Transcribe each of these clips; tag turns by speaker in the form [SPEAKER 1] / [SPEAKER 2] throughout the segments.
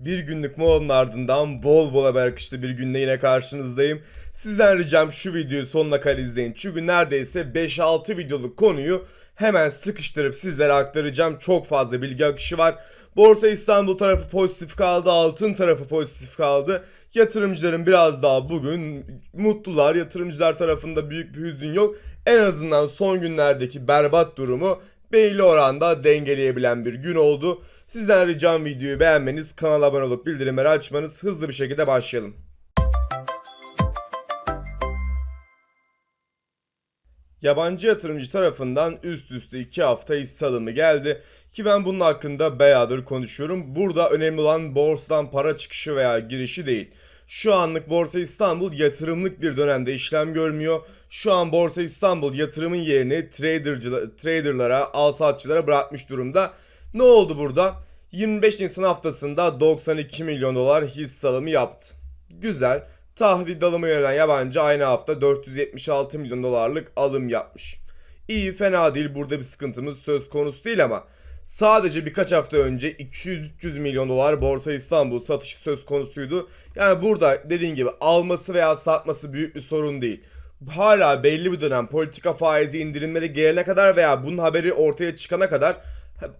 [SPEAKER 1] Bir günlük molanın ardından bol bol haber akışlı bir günde yine karşınızdayım. Sizden ricam şu videoyu sonuna kadar izleyin. Çünkü neredeyse 5-6 videoluk konuyu hemen sıkıştırıp sizlere aktaracağım. Çok fazla bilgi akışı var. Borsa İstanbul tarafı pozitif kaldı, altın tarafı pozitif kaldı. Yatırımcıların biraz daha bugün mutlular. Yatırımcılar tarafında büyük bir hüzün yok. En azından son günlerdeki berbat durumu belli oranda dengeleyebilen bir gün oldu. Sizden ricam videoyu beğenmeniz, kanala abone olup bildirimleri açmanız. Hızlı bir şekilde başlayalım. Yabancı yatırımcı tarafından üst üste 2 hafta hisse alımı geldi ki ben bunun hakkında bayağıdır konuşuyorum. Burada önemli olan borsadan para çıkışı veya girişi değil. Şu anlık Borsa İstanbul yatırımlık bir dönemde işlem görmüyor. Şu an Borsa İstanbul yatırımın yerini traderlara, al satçılara bırakmış durumda. Ne oldu burada? 25 Nisan haftasında 92 milyon dolar hisse alımı yaptı. Güzel. Tahvil alımı yönelen yabancı aynı hafta 476 milyon dolarlık alım yapmış. İyi fena değil burada bir sıkıntımız söz konusu değil ama sadece birkaç hafta önce 200-300 milyon dolar Borsa İstanbul satışı söz konusuydu. Yani burada dediğin gibi alması veya satması büyük bir sorun değil. Hala belli bir dönem politika faizi indirimleri gelene kadar veya bunun haberi ortaya çıkana kadar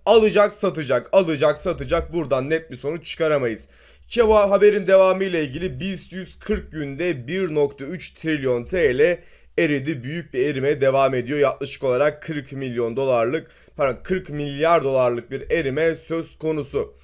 [SPEAKER 1] alacak satacak alacak satacak buradan net bir sonuç çıkaramayız. Ki bu haberin devamı ile ilgili BIST 140 günde 1.3 trilyon TL eridi. Büyük bir erime devam ediyor. Yaklaşık olarak 40 milyon dolarlık, pardon 40 milyar dolarlık bir erime söz konusu.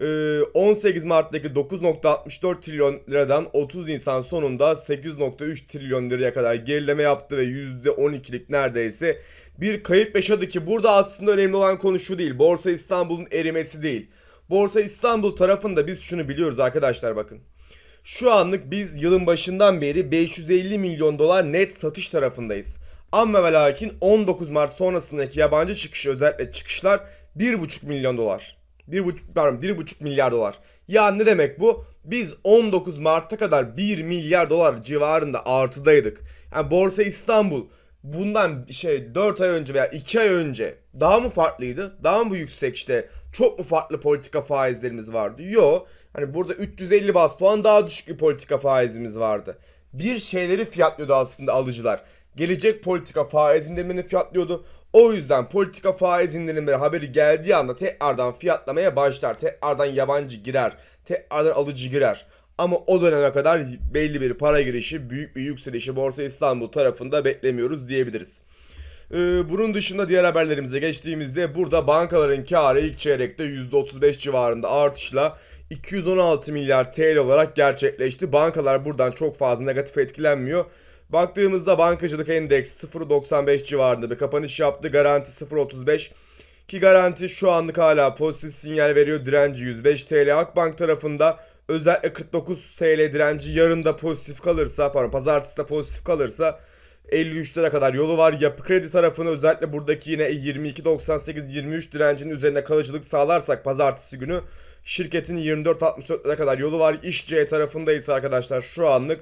[SPEAKER 1] Ee, 18 Mart'taki 9.64 trilyon liradan 30 Nisan sonunda 8.3 trilyon liraya kadar gerileme yaptı ve %12'lik neredeyse bir kayıp yaşadı ki burada aslında önemli olan konu şu değil. Borsa İstanbul'un erimesi değil. Borsa İstanbul tarafında biz şunu biliyoruz arkadaşlar bakın. Şu anlık biz yılın başından beri 550 milyon dolar net satış tarafındayız. Ama ve lakin 19 Mart sonrasındaki yabancı çıkışı özellikle çıkışlar 1,5 milyon dolar. 1,5 pardon 1,5 milyar dolar. Ya ne demek bu? Biz 19 Mart'a kadar 1 milyar dolar civarında artıdaydık. Yani Borsa İstanbul bundan şey 4 ay önce veya 2 ay önce daha mı farklıydı? Daha mı yüksek işte? Çok mu farklı politika faizlerimiz vardı? Yo. Hani burada 350 bas puan daha düşük bir politika faizimiz vardı. Bir şeyleri fiyatlıyordu aslında alıcılar. Gelecek politika faiz indirimini fiyatlıyordu. O yüzden politika faiz indirimleri haberi geldiği anda tekrardan fiyatlamaya başlar. Tekrardan yabancı girer. Tekrardan alıcı girer. Ama o döneme kadar belli bir para girişi, büyük bir yükselişi Borsa İstanbul tarafında beklemiyoruz diyebiliriz. Ee, bunun dışında diğer haberlerimize geçtiğimizde burada bankaların karı ilk çeyrekte %35 civarında artışla 216 milyar TL olarak gerçekleşti. Bankalar buradan çok fazla negatif etkilenmiyor. Baktığımızda bankacılık endeks 0.95 civarında bir kapanış yaptı. Garanti 0.35 ki garanti şu anlık hala pozitif sinyal veriyor. Direnci 105 TL. Akbank tarafında özellikle 49 TL direnci yarın da pozitif kalırsa pardon pazartesi de pozitif kalırsa 53'lere kadar yolu var. Yapı kredi tarafını özellikle buradaki yine 22.98-23 direncinin üzerine kalıcılık sağlarsak pazartesi günü şirketin 24.64'lere kadar yolu var. İşçi tarafında ise arkadaşlar şu anlık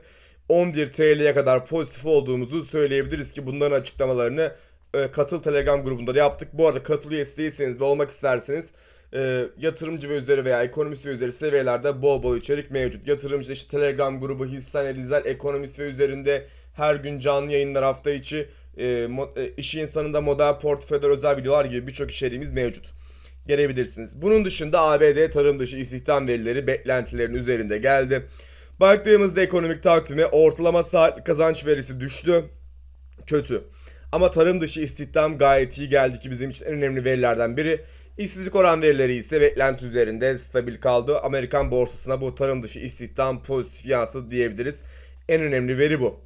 [SPEAKER 1] 11 TL'ye kadar pozitif olduğumuzu söyleyebiliriz ki bunların açıklamalarını e, Katıl Telegram grubunda da yaptık. Bu arada katıl üyesi değilseniz ve olmak isterseniz e, yatırımcı ve üzeri veya ekonomist ve üzeri seviyelerde bol bol içerik mevcut. Yatırımcı işte Telegram grubu, hisse analizler, ekonomist ve üzerinde her gün canlı yayınlar hafta içi e, mo- e, iş insanında model portföyler özel videolar gibi birçok içeriğimiz mevcut. Gelebilirsiniz. Bunun dışında ABD tarım dışı istihdam verileri beklentilerin üzerinde geldi. Baktığımızda ekonomik takvime ortalama saatlik kazanç verisi düştü. Kötü. Ama tarım dışı istihdam gayet iyi geldi ki bizim için en önemli verilerden biri. İşsizlik oran verileri ise beklenti üzerinde stabil kaldı. Amerikan borsasına bu tarım dışı istihdam pozitif yansıdı diyebiliriz. En önemli veri bu.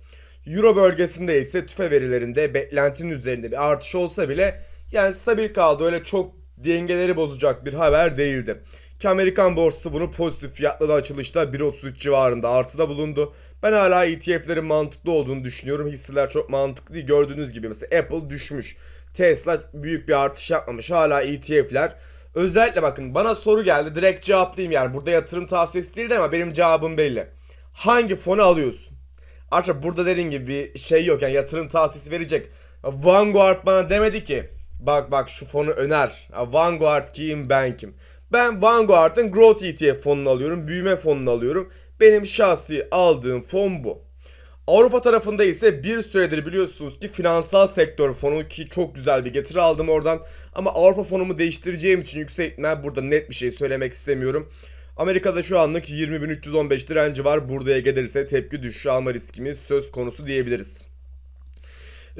[SPEAKER 1] Euro bölgesinde ise tüfe verilerinde beklentinin üzerinde bir artış olsa bile yani stabil kaldı. Öyle çok dengeleri bozacak bir haber değildi. Ki Amerikan borsası bunu pozitif fiyatladı açılışta 1.33 civarında artıda bulundu. Ben hala ETF'lerin mantıklı olduğunu düşünüyorum. Hisseler çok mantıklı değil. Gördüğünüz gibi mesela Apple düşmüş. Tesla büyük bir artış yapmamış. Hala ETF'ler. Özellikle bakın bana soru geldi. Direkt cevaplayayım yani. Burada yatırım tavsiyesi değil ama benim cevabım belli. Hangi fonu alıyorsun? Artık burada dediğim gibi bir şey yok. Yani yatırım tavsiyesi verecek. Vanguard bana demedi ki bak bak şu fonu öner. Vanguard kim ben kim. Ben Vanguard'ın Growth ETF fonunu alıyorum. Büyüme fonunu alıyorum. Benim şahsi aldığım fon bu. Avrupa tarafında ise bir süredir biliyorsunuz ki finansal sektör fonu ki çok güzel bir getiri aldım oradan. Ama Avrupa fonumu değiştireceğim için yüksek ihtimal burada net bir şey söylemek istemiyorum. Amerika'da şu anlık 20.315 direnci var. Buraya gelirse tepki düşüşü alma riskimiz söz konusu diyebiliriz.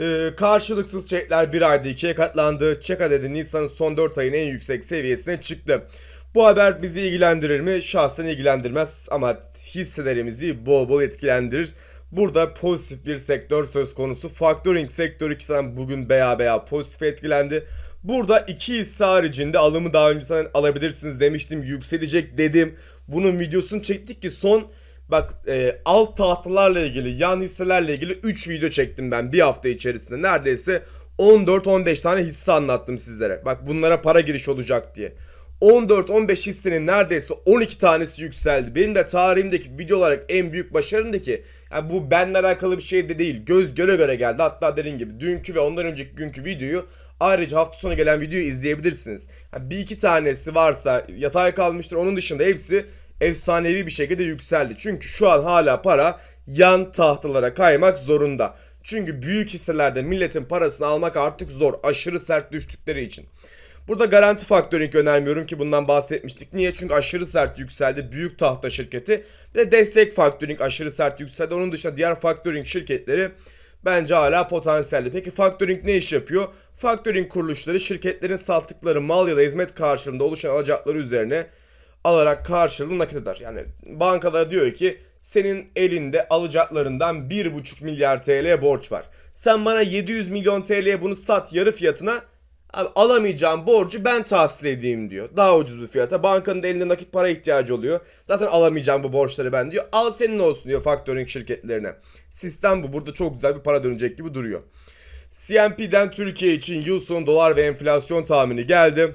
[SPEAKER 1] Ee, karşılıksız çekler bir ayda ikiye katlandı. Çek adedi Nisan'ın son 4 ayın en yüksek seviyesine çıktı. Bu haber bizi ilgilendirir mi? Şahsen ilgilendirmez ama hisselerimizi bol bol etkilendirir. Burada pozitif bir sektör söz konusu. Factoring sektörü ki sen bugün beya beya pozitif etkilendi. Burada iki hisse haricinde alımı daha öncesinden alabilirsiniz demiştim. Yükselecek dedim. Bunun videosunu çektik ki son bak e, alt tahtalarla ilgili yan hisselerle ilgili 3 video çektim ben bir hafta içerisinde. Neredeyse 14-15 tane hisse anlattım sizlere. Bak bunlara para giriş olacak diye. 14-15 hissenin neredeyse 12 tanesi yükseldi. Benim de tarihimdeki video olarak en büyük başarımdaki yani bu benle alakalı bir şey de değil. Göz göre göre geldi. Hatta dediğim gibi dünkü ve ondan önceki günkü videoyu ayrıca hafta sonu gelen videoyu izleyebilirsiniz. Yani bir iki tanesi varsa yatay kalmıştır. Onun dışında hepsi efsanevi bir şekilde yükseldi. Çünkü şu an hala para yan tahtalara kaymak zorunda. Çünkü büyük hisselerde milletin parasını almak artık zor. Aşırı sert düştükleri için. Burada garanti faktöring önermiyorum ki bundan bahsetmiştik. Niye? Çünkü aşırı sert yükseldi. Büyük tahta şirketi. Bir de destek faktöring aşırı sert yükseldi. Onun dışında diğer faktöring şirketleri bence hala potansiyelli. Peki faktöring ne iş yapıyor? Faktöring kuruluşları şirketlerin sattıkları mal ya da hizmet karşılığında oluşan alacakları üzerine alarak karşılığını nakit eder. Yani bankalara diyor ki senin elinde alacaklarından 1,5 milyar TL borç var. Sen bana 700 milyon TL'ye bunu sat yarı fiyatına alamayacağım borcu ben tahsil edeyim diyor. Daha ucuz bir fiyata. Bankanın elinde nakit para ihtiyacı oluyor. Zaten alamayacağım bu borçları ben diyor. Al senin olsun diyor factoring şirketlerine. Sistem bu. Burada çok güzel bir para dönecek gibi duruyor. CNP'den Türkiye için yıl sonu dolar ve enflasyon tahmini geldi.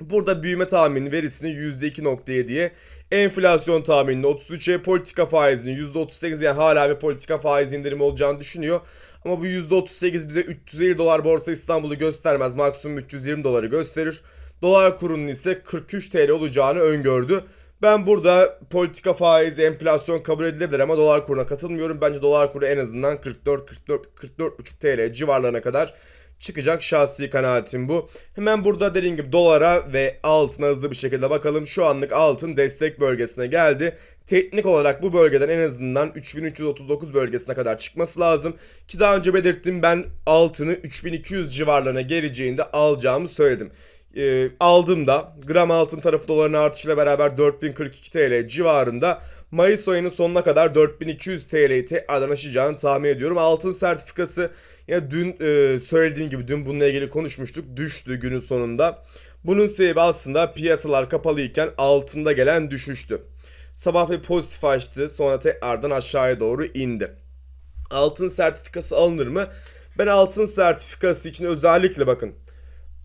[SPEAKER 1] Burada büyüme tahmini verisini %2.7'ye, enflasyon tahminini 33'e, politika faizini %38 yani hala bir politika faiz indirimi olacağını düşünüyor. Ama bu %38 bize 350 dolar borsa İstanbul'u göstermez. Maksimum 320 doları gösterir. Dolar kurunun ise 43 TL olacağını öngördü. Ben burada politika faizi, enflasyon kabul edilebilir ama dolar kuruna katılmıyorum. Bence dolar kuru en azından 44 44 44,5 TL civarlarına kadar çıkacak şahsi kanaatim bu. Hemen burada dediğim gibi dolara ve altına hızlı bir şekilde bakalım. Şu anlık altın destek bölgesine geldi. Teknik olarak bu bölgeden en azından 3339 bölgesine kadar çıkması lazım. Ki daha önce belirttim ben altını 3200 civarlarına geleceğinde alacağımı söyledim. E, aldığımda gram altın tarafı doların artışıyla beraber 4042 TL civarında Mayıs ayının sonuna kadar 4200 TL'yi tekrardan aşacağını tahmin ediyorum. Altın sertifikası ya dün e, söylediğim gibi dün bununla ilgili konuşmuştuk. Düştü günün sonunda. Bunun sebebi aslında piyasalar kapalıyken altında gelen düşüştü. Sabah bir pozitif açtı sonra tekrardan aşağıya doğru indi. Altın sertifikası alınır mı? Ben altın sertifikası için özellikle bakın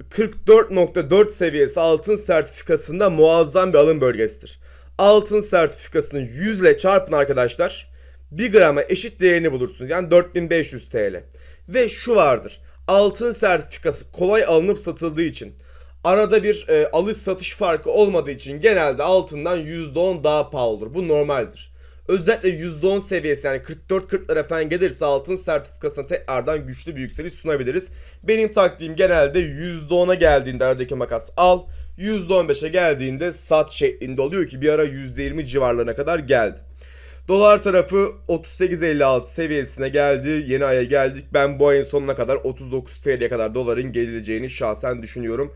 [SPEAKER 1] 44.4 seviyesi altın sertifikasında muazzam bir alım bölgesidir. Altın sertifikasını 100 ile çarpın arkadaşlar. 1 grama eşit değerini bulursunuz. Yani 4500 TL. Ve şu vardır. Altın sertifikası kolay alınıp satıldığı için arada bir e, alış satış farkı olmadığı için genelde altından %10 daha pahalıdır. Bu normaldir. Özellikle %10 seviyesi yani 44-40'lara falan gelirse altın sertifikasına tekrardan güçlü bir yükseliş sunabiliriz. Benim taktiğim genelde %10'a geldiğinde aradaki makas al. %15'e geldiğinde sat şeklinde oluyor ki bir ara %20 civarlarına kadar geldi. Dolar tarafı 38.56 seviyesine geldi. Yeni aya geldik. Ben bu ayın sonuna kadar 39 TL'ye kadar doların geleceğini şahsen düşünüyorum.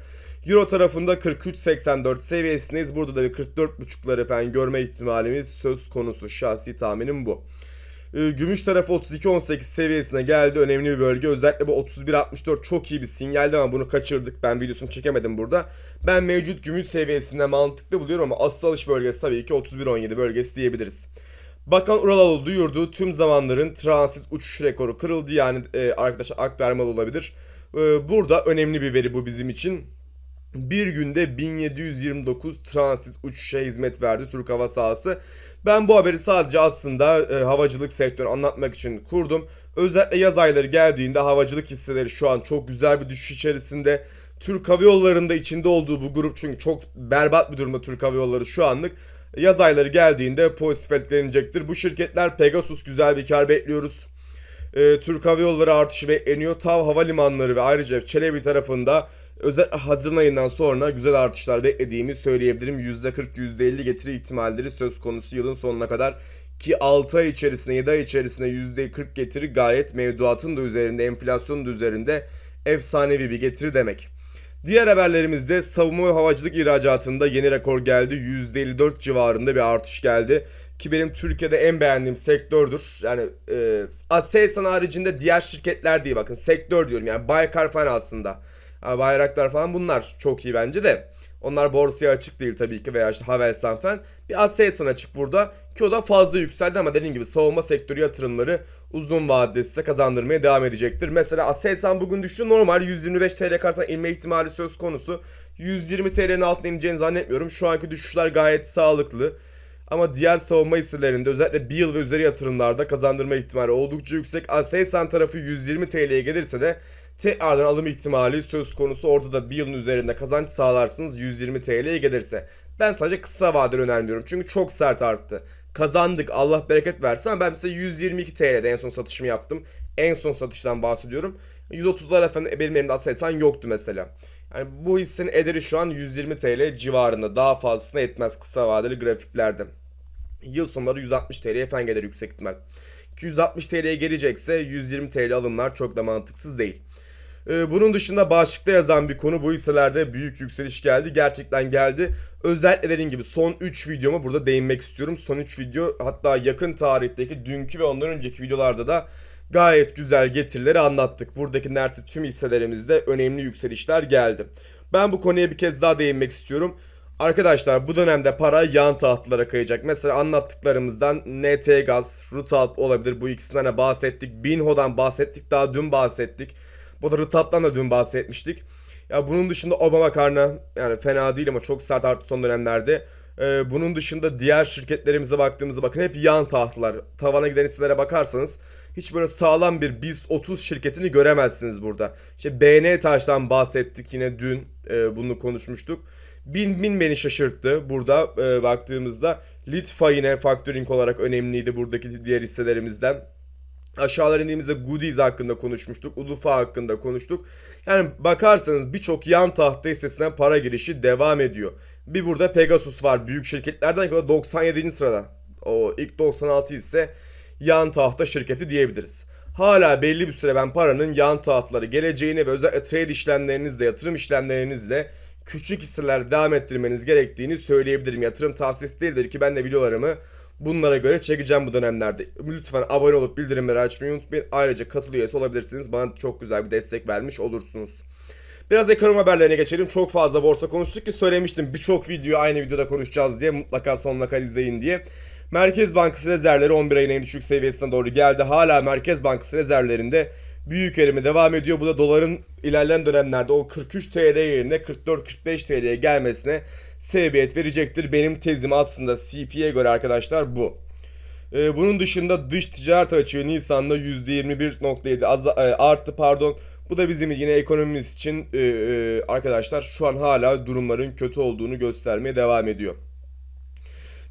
[SPEAKER 1] Euro tarafında 43.84 seviyesindeyiz. Burada da bir 44.5'ları falan görme ihtimalimiz söz konusu. Şahsi tahminim bu. Ee, Gümüş tarafı 32.18 seviyesine geldi. Önemli bir bölge. Özellikle bu 31.64 çok iyi bir sinyaldi ama bunu kaçırdık. Ben videosunu çekemedim burada. Ben mevcut gümüş seviyesinde mantıklı buluyorum ama asıl alış bölgesi tabii ki 31.17 bölgesi diyebiliriz. Bakan Uraloğlu duyurduğu tüm zamanların transit uçuş rekoru kırıldı. Yani e, arkadaşlar aktarmalı olabilir. E, burada önemli bir veri bu bizim için. Bir günde 1729 transit uçuşa hizmet verdi Türk Hava Sahası. Ben bu haberi sadece aslında e, havacılık sektörü anlatmak için kurdum. Özellikle yaz ayları geldiğinde havacılık hisseleri şu an çok güzel bir düşüş içerisinde. Türk Hava Yolları'nda içinde olduğu bu grup çünkü çok berbat bir durumda Türk Hava Yolları şu anlık. Yaz ayları geldiğinde pozitif etkilenecektir. Bu şirketler Pegasus güzel bir kar bekliyoruz. Ee, Türk Hava Yolları artışı bekleniyor. TAV Havalimanları ve ayrıca Çelebi tarafında özel Haziran ayından sonra güzel artışlar beklediğimi söyleyebilirim. %40, %50 getiri ihtimalleri söz konusu yılın sonuna kadar. Ki 6 ay içerisinde 7 ay içerisinde %40 getiri gayet mevduatın da üzerinde enflasyonun da üzerinde efsanevi bir getiri demek. Diğer haberlerimizde savunma ve havacılık ihracatında yeni rekor geldi. %54 civarında bir artış geldi. Ki benim Türkiye'de en beğendiğim sektördür. Yani e, Aselsan haricinde diğer şirketler değil bakın sektör diyorum yani Baykar falan aslında. Ha, Bayraktar falan bunlar çok iyi bence de. Onlar borsaya açık değil tabii ki veya işte Havelsan falan. Bir Aselsan açık burada ki o da fazla yükseldi ama dediğim gibi savunma sektörü yatırımları uzun vadede size kazandırmaya devam edecektir. Mesela Aselsan bugün düştü normal 125 TL kartına inme ihtimali söz konusu. 120 TL'nin altına ineceğini zannetmiyorum. Şu anki düşüşler gayet sağlıklı. Ama diğer savunma hisselerinde özellikle bir yıl ve üzeri yatırımlarda kazandırma ihtimali oldukça yüksek. Aselsan tarafı 120 TL'ye gelirse de tekrardan alım ihtimali söz konusu. Orada da bir yılın üzerinde kazanç sağlarsınız 120 TL'ye gelirse. Ben sadece kısa vadeli önermiyorum çünkü çok sert arttı. Kazandık Allah bereket versin ama ben size 122 TL'de en son satışımı yaptım. En son satıştan bahsediyorum. 130'lar efendim e, benim elimde Aselsan yoktu mesela. Yani bu hissenin ederi şu an 120 TL civarında. Daha fazlasına etmez kısa vadeli grafiklerde. Yıl sonları 160 TL'ye falan gelir yüksek ihtimal. 260 TL'ye gelecekse 120 TL alımlar çok da mantıksız değil. Ee, bunun dışında başlıkta yazan bir konu bu hisselerde büyük yükseliş geldi. Gerçekten geldi. Özellikle dediğim gibi son 3 videoma burada değinmek istiyorum. Son 3 video hatta yakın tarihteki dünkü ve ondan önceki videolarda da gayet güzel getirileri anlattık. Buradaki nerede tüm hisselerimizde önemli yükselişler geldi. Ben bu konuya bir kez daha değinmek istiyorum. Arkadaşlar bu dönemde para yan tahtlara kayacak. Mesela anlattıklarımızdan NT Gaz, Rutalp olabilir. Bu ikisinden de bahsettik. Binho'dan bahsettik. Daha dün bahsettik. Bu da Rutalp'tan da dün bahsetmiştik. Ya bunun dışında Obama karna yani fena değil ama çok sert arttı son dönemlerde. Ee, bunun dışında diğer şirketlerimize baktığımızda bakın hep yan tahtlar. Tavana giden hisselere bakarsanız hiç böyle sağlam bir BIST 30 şirketini göremezsiniz burada. İşte BN Taş'tan bahsettik yine dün e, bunu konuşmuştuk. Bin bin beni şaşırttı burada e, baktığımızda. Litfa yine factoring olarak önemliydi buradaki diğer hisselerimizden. Aşağılara indiğimizde Goodies hakkında konuşmuştuk. Ulufa hakkında konuştuk. Yani bakarsanız birçok yan tahta hissesine para girişi devam ediyor. Bir burada Pegasus var. Büyük şirketlerden da 97. sırada. O ilk 96 ise yan tahta şirketi diyebiliriz. Hala belli bir süre ben paranın yan tahtları geleceğini ve özellikle trade işlemlerinizle, yatırım işlemlerinizle küçük hisseler devam ettirmeniz gerektiğini söyleyebilirim. Yatırım tavsiyesi değildir ki ben de videolarımı bunlara göre çekeceğim bu dönemlerde. Lütfen abone olup bildirimleri açmayı unutmayın. Ayrıca katıl üyesi olabilirsiniz. Bana çok güzel bir destek vermiş olursunuz. Biraz ekonomi haberlerine geçelim. Çok fazla borsa konuştuk ki söylemiştim birçok video aynı videoda konuşacağız diye. Mutlaka sonuna kadar izleyin diye. Merkez Bankası rezervleri 11 ayın en düşük seviyesine doğru geldi. Hala Merkez Bankası rezervlerinde büyük erime devam ediyor. Bu da doların ilerleyen dönemlerde o 43 TL yerine 44-45 TL'ye gelmesine sebebiyet verecektir. Benim tezim aslında CP'ye göre arkadaşlar bu. Ee, bunun dışında dış ticaret açığı Nisan'da %21.7 az, e, arttı pardon. Bu da bizim yine ekonomimiz için e, e, arkadaşlar şu an hala durumların kötü olduğunu göstermeye devam ediyor.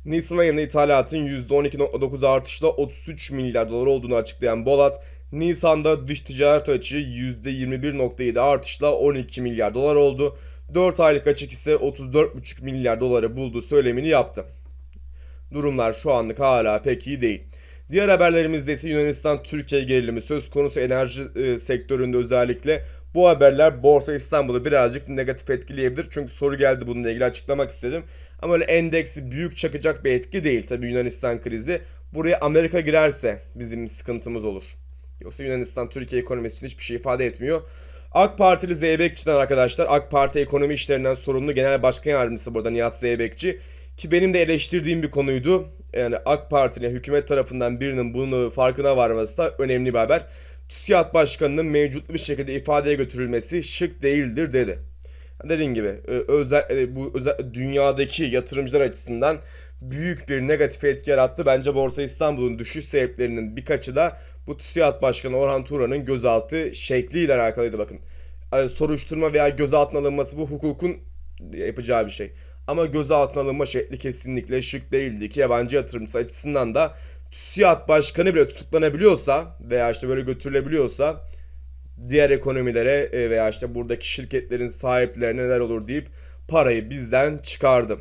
[SPEAKER 1] Nisan ayında ithalatın %12.9 artışla 33 milyar dolar olduğunu açıklayan Bolat, Nisan'da dış ticaret açığı %21.7 artışla 12 milyar dolar oldu. 4 aylık açık ise 34,5 milyar doları buldu söylemini yaptı. Durumlar şu anlık hala pek iyi değil. Diğer haberlerimizde ise Yunanistan-Türkiye gerilimi söz konusu enerji e, sektöründe özellikle bu haberler Borsa İstanbul'u birazcık negatif etkileyebilir. Çünkü soru geldi bununla ilgili açıklamak istedim. Ama öyle endeksi büyük çakacak bir etki değil tabii Yunanistan krizi. Buraya Amerika girerse bizim sıkıntımız olur. Yoksa Yunanistan Türkiye ekonomisi için hiçbir şey ifade etmiyor. AK Partili Zeybekçi'den arkadaşlar AK Parti ekonomi işlerinden sorumlu genel başkan yardımcısı burada Nihat Zeybekçi. Ki benim de eleştirdiğim bir konuydu. Yani AK Parti'nin hükümet tarafından birinin bunu farkına varması da önemli bir haber. TÜSİAD Başkanı'nın mevcut bir şekilde ifadeye götürülmesi şık değildir dedi. Dediğim gibi e, özel bu özel dünyadaki yatırımcılar açısından büyük bir negatif etki yarattı. Bence Borsa İstanbul'un düşüş sebeplerinin birkaçı da bu TÜSİAD Başkanı Orhan Turan'ın gözaltı şekliyle alakalıydı bakın. e, soruşturma veya gözaltına alınması bu hukukun yapacağı bir şey. Ama gözaltına alınma şekli kesinlikle şık değildi ki yabancı yatırımcısı açısından da TÜSİAD başkanı bile tutuklanabiliyorsa veya işte böyle götürülebiliyorsa diğer ekonomilere e, veya işte buradaki şirketlerin sahiplerine neler olur deyip parayı bizden çıkardı.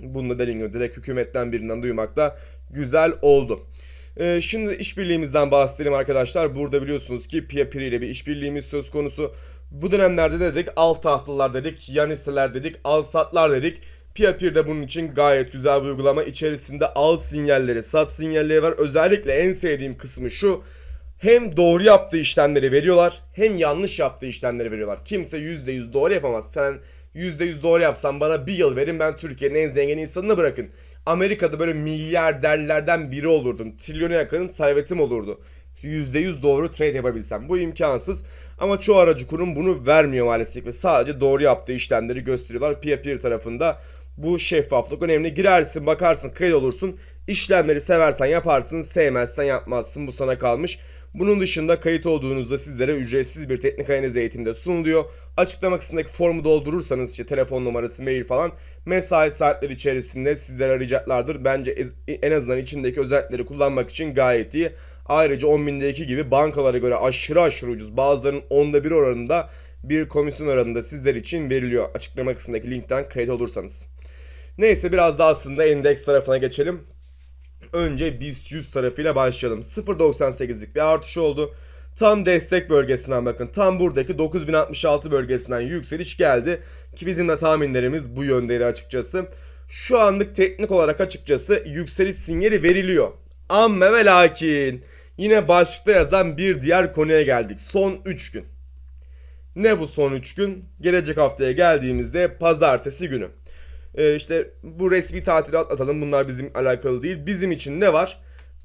[SPEAKER 1] Bunu da dediğim gibi direkt hükümetten birinden duymak da güzel oldu. Ee, şimdi işbirliğimizden bahsedelim arkadaşlar. Burada biliyorsunuz ki Pia ile bir işbirliğimiz söz konusu. Bu dönemlerde ne dedik? Al tahtlılar dedik, yan hisseler dedik, al satlar dedik. Pia Pir de bunun için gayet güzel bir uygulama. İçerisinde al sinyalleri, sat sinyalleri var. Özellikle en sevdiğim kısmı şu. Hem doğru yaptığı işlemleri veriyorlar hem yanlış yaptığı işlemleri veriyorlar. Kimse %100 doğru yapamaz. Sen %100 doğru yapsan bana bir yıl verin ben Türkiye'nin en zengin insanını bırakın. Amerika'da böyle milyarderlerden biri olurdum. Trilyona yakın servetim olurdu. %100 doğru trade yapabilsem. Bu imkansız. Ama çoğu aracı kurum bunu vermiyor maalesef ve sadece doğru yaptığı işlemleri gösteriyorlar. Peer-peer tarafında bu şeffaflık önemli. Girersin, bakarsın, kayıt olursun. İşlemleri seversen yaparsın, sevmezsen yapmazsın. Bu sana kalmış. Bunun dışında kayıt olduğunuzda sizlere ücretsiz bir teknik analiz eğitimde sunuluyor. Açıklama kısmındaki formu doldurursanız işte telefon numarası, mail falan mesai saatleri içerisinde sizleri arayacaklardır. Bence en azından içindeki özellikleri kullanmak için gayet iyi. Ayrıca 10.000'deki gibi bankalara göre aşırı aşırı ucuz. Bazılarının onda bir oranında bir komisyon oranında sizler için veriliyor. Açıklama kısmındaki linkten kayıt olursanız. Neyse biraz daha aslında endeks tarafına geçelim. Önce BIST 100 tarafıyla başlayalım. 0.98'lik bir artış oldu. Tam destek bölgesinden bakın. Tam buradaki 9066 bölgesinden yükseliş geldi. Ki bizim de tahminlerimiz bu yöndeydi açıkçası. Şu anlık teknik olarak açıkçası yükseliş sinyali veriliyor. Amma ve lakin yine başlıkta yazan bir diğer konuya geldik. Son 3 gün. Ne bu son 3 gün? Gelecek haftaya geldiğimizde pazartesi günü. Ee, işte bu resmi tatili atlatalım. Bunlar bizim alakalı değil. Bizim için ne var?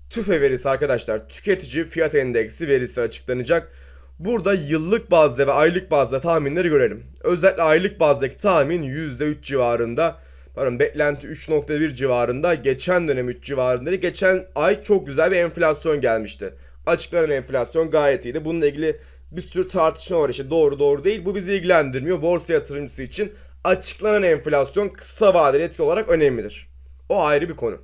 [SPEAKER 1] TÜFE verisi arkadaşlar. Tüketici fiyat endeksi verisi açıklanacak. Burada yıllık bazda ve aylık bazda tahminleri görelim. Özellikle aylık bazdaki tahmin %3 civarında. Pardon beklenti 3.1 civarında. Geçen dönem 3 civarında. Geçen ay çok güzel bir enflasyon gelmişti. Açıklanan enflasyon gayet iyiydi. Bununla ilgili bir sürü tartışma var işte doğru doğru değil. Bu bizi ilgilendirmiyor. Borsa yatırımcısı için açıklanan enflasyon kısa vadeli etki olarak önemlidir. O ayrı bir konu.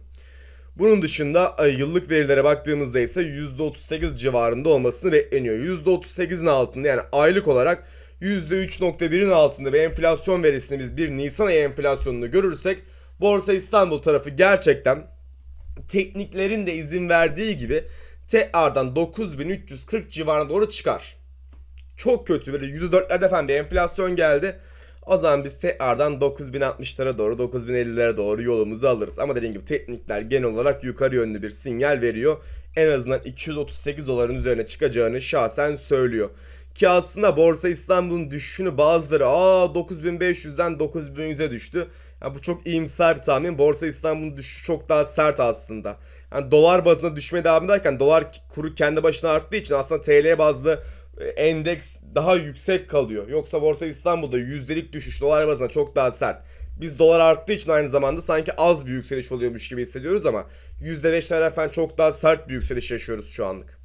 [SPEAKER 1] Bunun dışında yıllık verilere baktığımızda ise %38 civarında olmasını bekleniyor. %38'in altında yani aylık olarak %3.1'in altında bir enflasyon verisini biz bir Nisan ayı enflasyonunu görürsek Borsa İstanbul tarafı gerçekten tekniklerin de izin verdiği gibi tekrardan 9340 civarına doğru çıkar. Çok kötü böyle %4'lerde falan bir enflasyon geldi. O zaman biz tekrardan 9060'lara doğru 9050'lere doğru yolumuzu alırız. Ama dediğim gibi teknikler genel olarak yukarı yönlü bir sinyal veriyor. En azından 238 doların üzerine çıkacağını şahsen söylüyor. Ki aslında Borsa İstanbul'un düşüşünü bazıları aa 9500'den 9100'e düştü. Yani bu çok iyimser bir tahmin. Borsa İstanbul'un düşüşü çok daha sert aslında. Yani dolar bazında düşmeye devam ederken dolar kuru kendi başına arttığı için aslında TL bazlı endeks daha yüksek kalıyor. Yoksa Borsa İstanbul'da yüzdelik düşüş dolar bazında çok daha sert. Biz dolar arttığı için aynı zamanda sanki az bir yükseliş oluyormuş gibi hissediyoruz ama %5'lerden falan çok daha sert bir yükseliş yaşıyoruz şu anlık.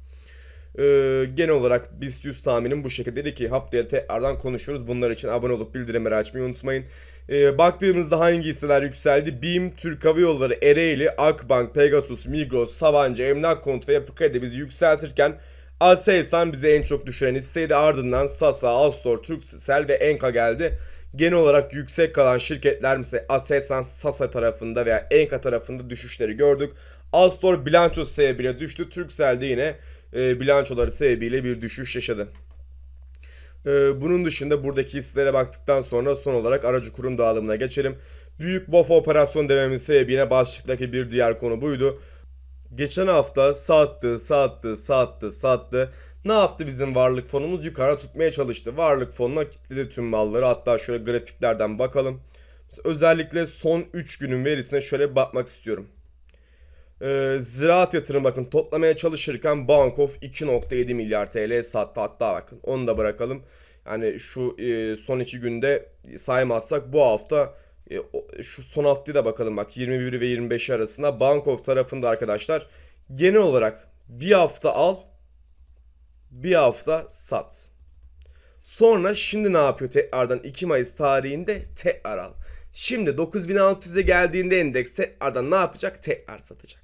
[SPEAKER 1] Ee, genel olarak BIST 100 tahminim bu şekilde ki haftaya tekrardan konuşuyoruz. Bunlar için abone olup bildirimleri açmayı unutmayın. Ee, baktığımızda hangi hisseler yükseldi? BİM, Türk Hava Yolları, Ereğli, Akbank, Pegasus, Migros, Sabancı, Emlak Konut ve Yapı Kredi bizi yükseltirken Aselsan bize en çok düşüren hisseydi. Ardından Sasa, Alstor, Turkcell ve Enka geldi. Genel olarak yüksek kalan şirketler mesela Aselsan, Sasa tarafında veya Enka tarafında düşüşleri gördük. Alstor bilanço sebebiyle düştü. Turkcell de yine e, bilançoları sebebiyle bir düşüş yaşadı. E, bunun dışında buradaki hisselere baktıktan sonra son olarak aracı kurum dağılımına geçelim. Büyük BOFA operasyon dememin sebebiyle başlıktaki bir diğer konu buydu. Geçen hafta sattı, sattı, sattı, sattı. Ne yaptı bizim varlık fonumuz? Yukarı tutmaya çalıştı. Varlık fonuna kilitledi tüm malları. Hatta şöyle grafiklerden bakalım. Özellikle son 3 günün verisine şöyle bakmak istiyorum. Ee, ziraat yatırım bakın toplamaya çalışırken Bankof 2.7 milyar TL sattı. Hatta bakın onu da bırakalım. Yani şu e, son 2 günde saymazsak bu hafta şu son haftaya da bakalım bak 21 ve 25 arasında Bankof tarafında arkadaşlar genel olarak bir hafta al bir hafta sat. Sonra şimdi ne yapıyor tekrardan 2 Mayıs tarihinde tekrar al. Şimdi 9600'e geldiğinde endeks tekrardan ne yapacak? Tekrar satacak.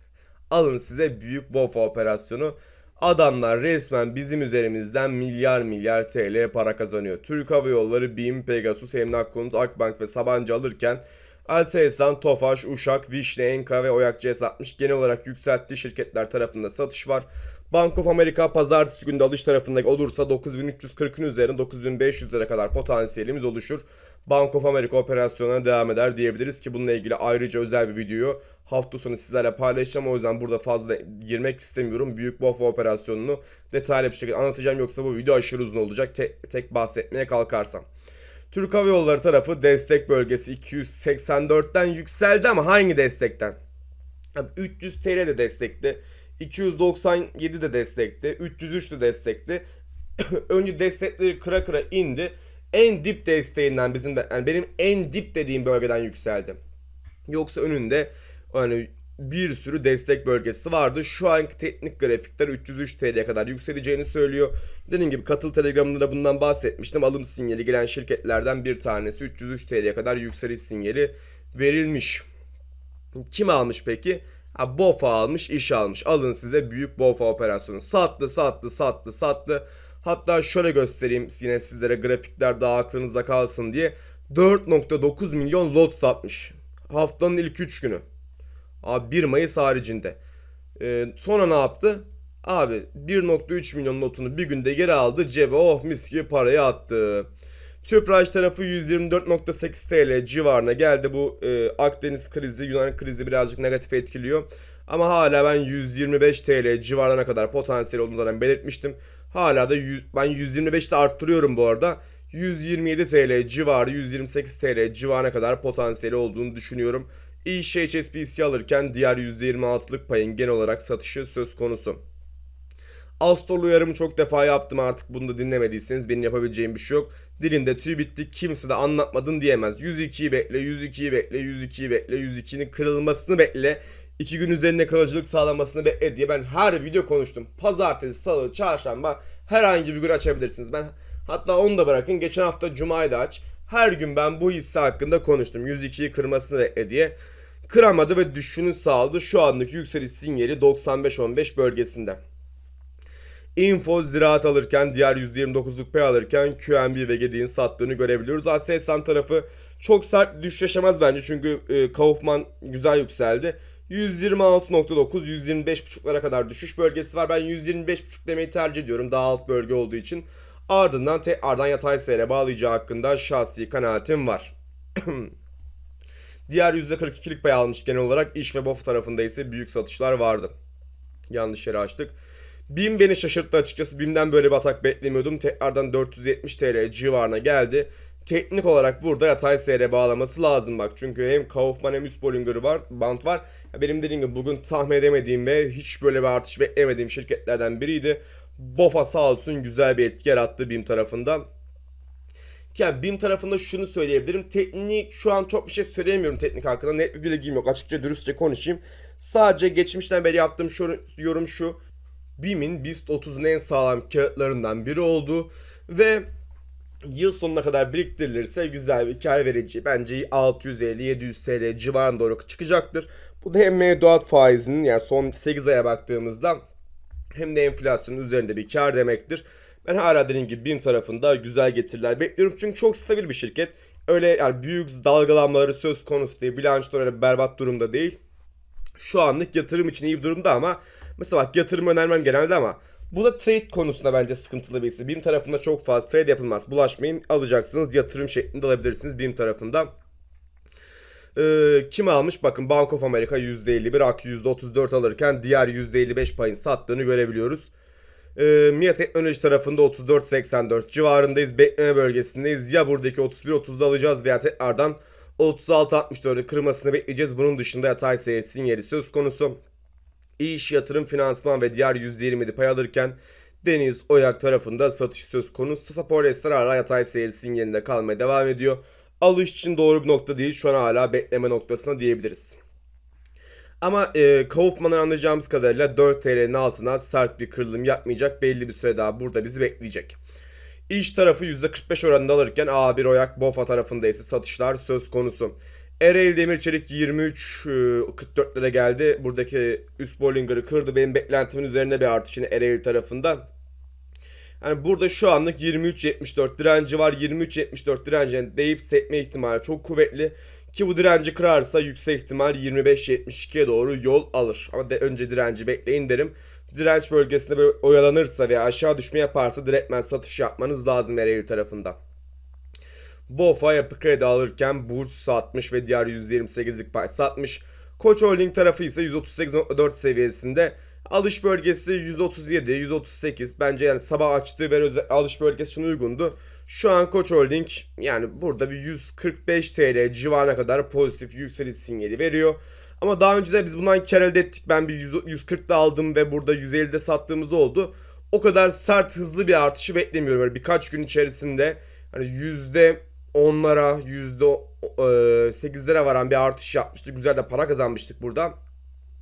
[SPEAKER 1] Alın size büyük BOFA operasyonu. Adamlar resmen bizim üzerimizden milyar milyar TL para kazanıyor. Türk Hava Yolları, BİM, Pegasus, Emlak Konut, Akbank ve Sabancı alırken Aselsan, Tofaş, Uşak, Vişne, Enka ve Oyak CS60 genel olarak yükselttiği şirketler tarafında satış var. Bank of America pazartesi günde alış tarafında olursa 9340'ın üzerine 9500'lere kadar potansiyelimiz oluşur. Bank of America operasyonuna devam eder diyebiliriz ki bununla ilgili ayrıca özel bir videoyu hafta sonu sizlerle paylaşacağım. O yüzden burada fazla girmek istemiyorum. Büyük BOFA operasyonunu detaylı bir şekilde anlatacağım. Yoksa bu video aşırı uzun olacak. Tek, tek bahsetmeye kalkarsam. Türk Hava Yolları tarafı destek bölgesi 284'ten yükseldi ama hangi destekten? Abi 300 TL de destekti. 297 de destekti. 303 de destekti. Önce destekleri kıra kıra indi. En dip desteğinden bizim yani benim en dip dediğim bölgeden yükseldi. Yoksa önünde hani bir sürü destek bölgesi vardı. Şu anki teknik grafikler 303 TL'ye kadar yükseleceğini söylüyor. Dediğim gibi katıl telegramında da bundan bahsetmiştim. Alım sinyali gelen şirketlerden bir tanesi 303 TL'ye kadar yükseliş sinyali verilmiş. Kim almış peki? Ha, BOFA almış, iş almış. Alın size büyük BOFA operasyonu. Sattı, sattı, sattı, sattı. Hatta şöyle göstereyim yine sizlere grafikler daha aklınızda kalsın diye. 4.9 milyon lot satmış. Haftanın ilk 3 günü. Abi 1 Mayıs haricinde. Ee, sonra ne yaptı? Abi 1.3 milyon notunu bir günde geri aldı. Cebe oh mis gibi parayı attı. Tüpraş tarafı 124.8 TL civarına geldi. Bu e, Akdeniz krizi, Yunan krizi birazcık negatif etkiliyor. Ama hala ben 125 TL civarlarına kadar potansiyel olduğunu zaten belirtmiştim. Hala da 100, ben 125'te arttırıyorum bu arada. 127 TL civarı, 128 TL civarına kadar potansiyeli olduğunu düşünüyorum. İş HSBC alırken diğer %26'lık payın genel olarak satışı söz konusu. Astor'lu uyarımı çok defa yaptım artık bunu da dinlemediyseniz benim yapabileceğim bir şey yok. Dilinde tüy bitti kimse de anlatmadın diyemez. 102'yi bekle, 102'yi bekle, 102'yi bekle, 102'nin kırılmasını bekle. 2 gün üzerine kalıcılık sağlamasını bekle diye ben her video konuştum. Pazartesi, salı, çarşamba herhangi bir gün açabilirsiniz. Ben hatta onu da bırakın geçen hafta cumayı da aç. Her gün ben bu hisse hakkında konuştum. 102'yi kırmasını bekle diye. Kıramadı ve düşüşünü sağladı. Şu anlık yükseliş sinyali 95-15 bölgesinde. Info ziraat alırken diğer %29'luk pay alırken QNB ve Gedi'nin sattığını görebiliyoruz. Aselsan tarafı çok sert düşüş yaşamaz bence çünkü e, Kaufman güzel yükseldi. 126.9 125.5'lara kadar düşüş bölgesi var. Ben 125.5 demeyi tercih ediyorum daha alt bölge olduğu için. Ardından tekrardan yatay seyre bağlayacağı hakkında şahsi kanaatim var. Diğer %42'lik pay almış genel olarak iş ve BOF tarafında ise büyük satışlar vardı. Yanlış yere açtık. BİM beni şaşırttı açıkçası. BİM'den böyle bir atak beklemiyordum. Tekrardan 470 TL civarına geldi. Teknik olarak burada yatay seyre bağlaması lazım bak. Çünkü hem Kaufman hem üst Bollinger var, bant var. Benim dediğim gibi bugün tahmin edemediğim ve hiç böyle bir artış beklemediğim şirketlerden biriydi. BOFA sağ olsun güzel bir etki yarattı BİM tarafından. Yani BİM tarafında şunu söyleyebilirim. Teknik şu an çok bir şey söyleyemiyorum teknik hakkında. Net bir bilgim yok. Açıkça dürüstçe konuşayım. Sadece geçmişten beri yaptığım şu, yorum şu. BİM'in BIST 30'un en sağlam kağıtlarından biri oldu. Ve yıl sonuna kadar biriktirilirse güzel bir kar verici. Bence 650-700 TL civarına doğru çıkacaktır. Bu da hem mevduat faizinin yani son 8 aya baktığımızda hem de enflasyonun üzerinde bir kar demektir. Ben hala dediğim gibi BİM tarafında güzel getiriler bekliyorum. Çünkü çok stabil bir şirket. Öyle yani büyük dalgalanmaları söz konusu değil. Bilançoları berbat durumda değil. Şu anlık yatırım için iyi bir durumda ama mesela bak yatırım önermem genelde ama bu da trade konusunda bence sıkıntılı bir hisse. BİM tarafında çok fazla trade yapılmaz. Bulaşmayın alacaksınız yatırım şeklinde alabilirsiniz BİM tarafında. Ee, kim almış? Bakın Bank of America %51, AK %34 alırken diğer %55 payın sattığını görebiliyoruz. Ee, MIA Teknoloji tarafında 34.84 civarındayız. Bekleme bölgesindeyiz. Ya buradaki 31.30'da alacağız veya tekrardan 36.64'ü kırmasını bekleyeceğiz. Bunun dışında yatay seyir sinyali söz konusu. İş yatırım finansman ve diğer %27 pay alırken Deniz Oyak tarafında satış söz konusu. Saporesler hala yatay seyir sinyalinde kalmaya devam ediyor. Alış için doğru bir nokta değil. Şu an hala bekleme noktasına diyebiliriz. Ama e, Kaufman'ın anlayacağımız kadarıyla 4 TL'nin altına sert bir kırılım yapmayacak. Belli bir süre daha burada bizi bekleyecek. İş tarafı %45 oranında alırken A1 Oyak BOFA tarafında ise satışlar söz konusu. Ereğli Demir Çelik 23 e, 44 lira geldi. Buradaki üst Bollinger'ı kırdı. Benim beklentimin üzerine bir artış yine Ereğli tarafında. Yani burada şu anlık 23.74 direnci var. 23.74 direncine deyip sekme ihtimali çok kuvvetli. Ki bu direnci kırarsa yüksek ihtimal 25.72'ye doğru yol alır. Ama de önce direnci bekleyin derim. Direnç bölgesinde böyle oyalanırsa veya aşağı düşme yaparsa direktmen satış yapmanız lazım Ereğli tarafında. BOFA yapı kredi alırken Burç satmış ve diğer %28'lik pay satmış. Koç Holding tarafı ise 138.4 seviyesinde. Alış bölgesi 137, 138. Bence yani sabah açtığı ve alış bölgesi için uygundu. Şu an Koç Holding yani burada bir 145 TL civarına kadar pozitif yükseliş sinyali veriyor. Ama daha önce de biz bundan kar elde ettik. Ben bir 100 140'da aldım ve burada 150'de sattığımız oldu. O kadar sert hızlı bir artışı beklemiyorum. Böyle birkaç gün içerisinde hani yüzde onlara, yüzde e, sekizlere varan bir artış yapmıştık. Güzel de para kazanmıştık burada.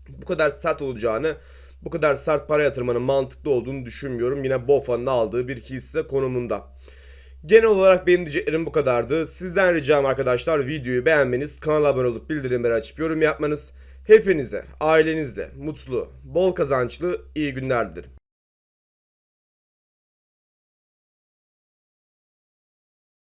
[SPEAKER 1] Bu kadar sert olacağını, bu kadar sert para yatırmanın mantıklı olduğunu düşünmüyorum. Yine BOFA'nın aldığı bir hisse konumunda. Genel olarak benim diyeceklerim bu kadardı. Sizden ricam arkadaşlar videoyu beğenmeniz, kanala abone olup bildirimleri açıp yorum yapmanız. Hepinize, ailenizle mutlu, bol kazançlı iyi günler dilerim.